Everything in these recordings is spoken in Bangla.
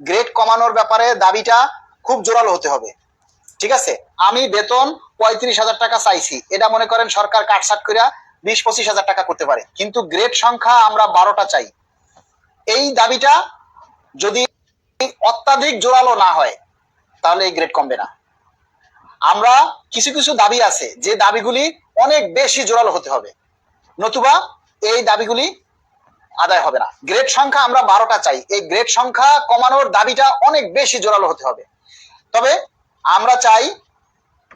গ্রেড কমানোর ব্যাপারে দাবিটা খুব জোরালো হতে হবে। ঠিক আছে? আমি বেতন পঁয়ত্রিশ হাজার টাকা চাইছি। এটা মনে করেন সরকার কাটসাট করে বিশ পঁচিশ হাজার টাকা করতে পারে। কিন্তু গ্রেড সংখ্যা আমরা বারোটা চাই। এই দাবিটা যদি অত্যাধিক জোরালো না হয়, তাহলে এই গ্রেড কমবে না। আমরা কিছু কিছু দাবি আছে, যে দাবিগুলি অনেক বেশি জোরালো হতে হবে। নতুবা এই দাবিগুলি আদায় হবে না। গ্রেড সংখ্যা আমরা বারোটা চাই। এই গ্রেড সংখ্যা কমানোর দাবিটা অনেক বেশি জোরালো হতে হবে। তবে আমরা চাই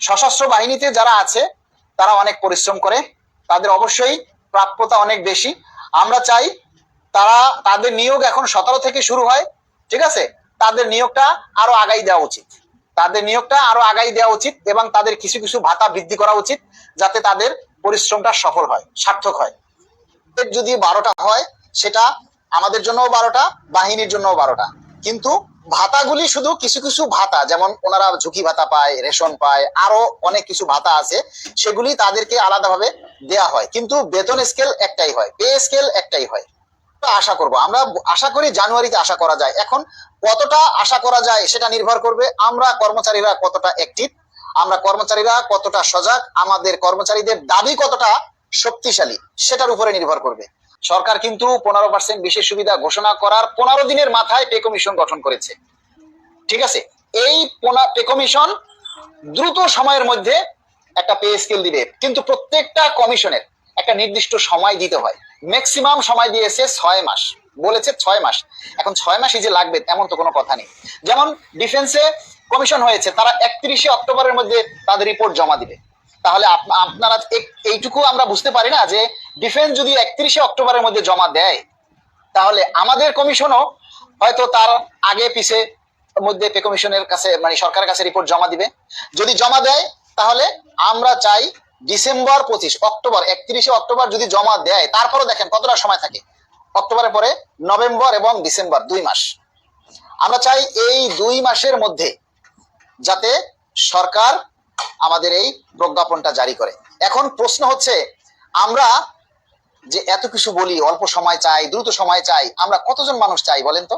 সশস্ত্র বাহিনীতে যারা আছে, তারা অনেক পরিশ্রম করে। তাদের অবশ্যই প্রাপ্যতা অনেক বেশি। আমরা চাই তারা, তাদের নিয়োগ এখন সতেরো থেকে শুরু হয়, ঠিক আছে? তাদের নিয়োগটা আরও আগাই দেওয়া উচিত। তাদের নিয়োগটা আরও আগাই দেওয়া উচিত এবং তাদের কিছু কিছু ভাতা বৃদ্ধি করা উচিত যাতে তাদের পরিশ্রমটা সফল হয়, সার্থক হয়। যদি বারোটা হয় সেটা আমাদের জন্যও বারোটা, বাহিনীর জন্যও বারোটা। কিন্তু ভাতাগুলি শুধু কিছু কিছু ভাতা, যেমন ওনারা ঝুঁকি ভাতা পায়, রেশন পায়, আরও অনেক কিছু ভাতা আছে, সেগুলি তাদেরকে আলাদাভাবে দেয়া হয়। কিন্তু বেতন স্কেল একটাই হয় পে স্কেল একটাই হয়। আশা করব, আমরা আশা করি জানুয়ারিতে আশা করা যায়। এখন কতটা আশা করা যায় সেটা নির্ভর করবে আমরা কর্মচারীরা কতটা অ্যাক্টিভ আমরা কর্মচারীরা কতটা সজাগ, আমাদের কর্মচারীদের দাবি কতটা শক্তিশালী, সেটার উপরে নির্ভর করবে। সরকার কিন্তু পনেরো পার্সেন্ট বিশেষ সুবিধা ঘোষণা করার পনেরো দিনের মাথায় পে কমিশন গঠন করেছে। ঠিক আছে? এই পে কমিশন দ্রুত সময়ের মধ্যে একটা পে স্কেল দিবে। কিন্তু প্রত্যেকটা কমিশনের একটা নির্দিষ্ট সময় দিতে হয়। ম্যাক্সিমাম সময় দিয়েছে ছয় মাস। বলেছে ছয় মাস। এখন ছয় মাসই যে লাগবে তেমন তো কোনো কথা নেই। যেমন ডিফেন্সে কমিশন হয়েছে, তারা একত্রিশে অক্টোবরের মধ্যে তাদের রিপোর্ট জমা দিবে। তাহলে আপনারা এইটুকু আমরা বুঝতে পারি না যে ডিফেন্স যদি একত্রিশে অক্টোবরের মধ্যে জমা দেয়, তাহলে আমাদের কমিশনও হয়তো তার আগে পিছে মধ্যে পে কমিশনের কাছে মানে সরকারের কাছে রিপোর্ট জমা দিবে। যদি জমা দেয়, তাহলে আমরা চাই ডিসেম্বর পঁচিশ, অক্টোবর, একত্রিশে অক্টোবর যদি জমা দেয়, তারপরও দেখেন কতটা সময় থাকে। অক্টোবরের পরে নভেম্বর এবং ডিসেম্বর, দুই মাস। আমরা চাই এই দুই মাসের মধ্যে যাতে সরকার আমাদের এই প্রজ্ঞাপনটা জারি করে। এখন প্রশ্ন হচ্ছে, আমরা যে এত কিছু বলি, অল্প সময় চাই, দ্রুত সময় চাই, আমরা কতজন মানুষ চাই বলেন তো?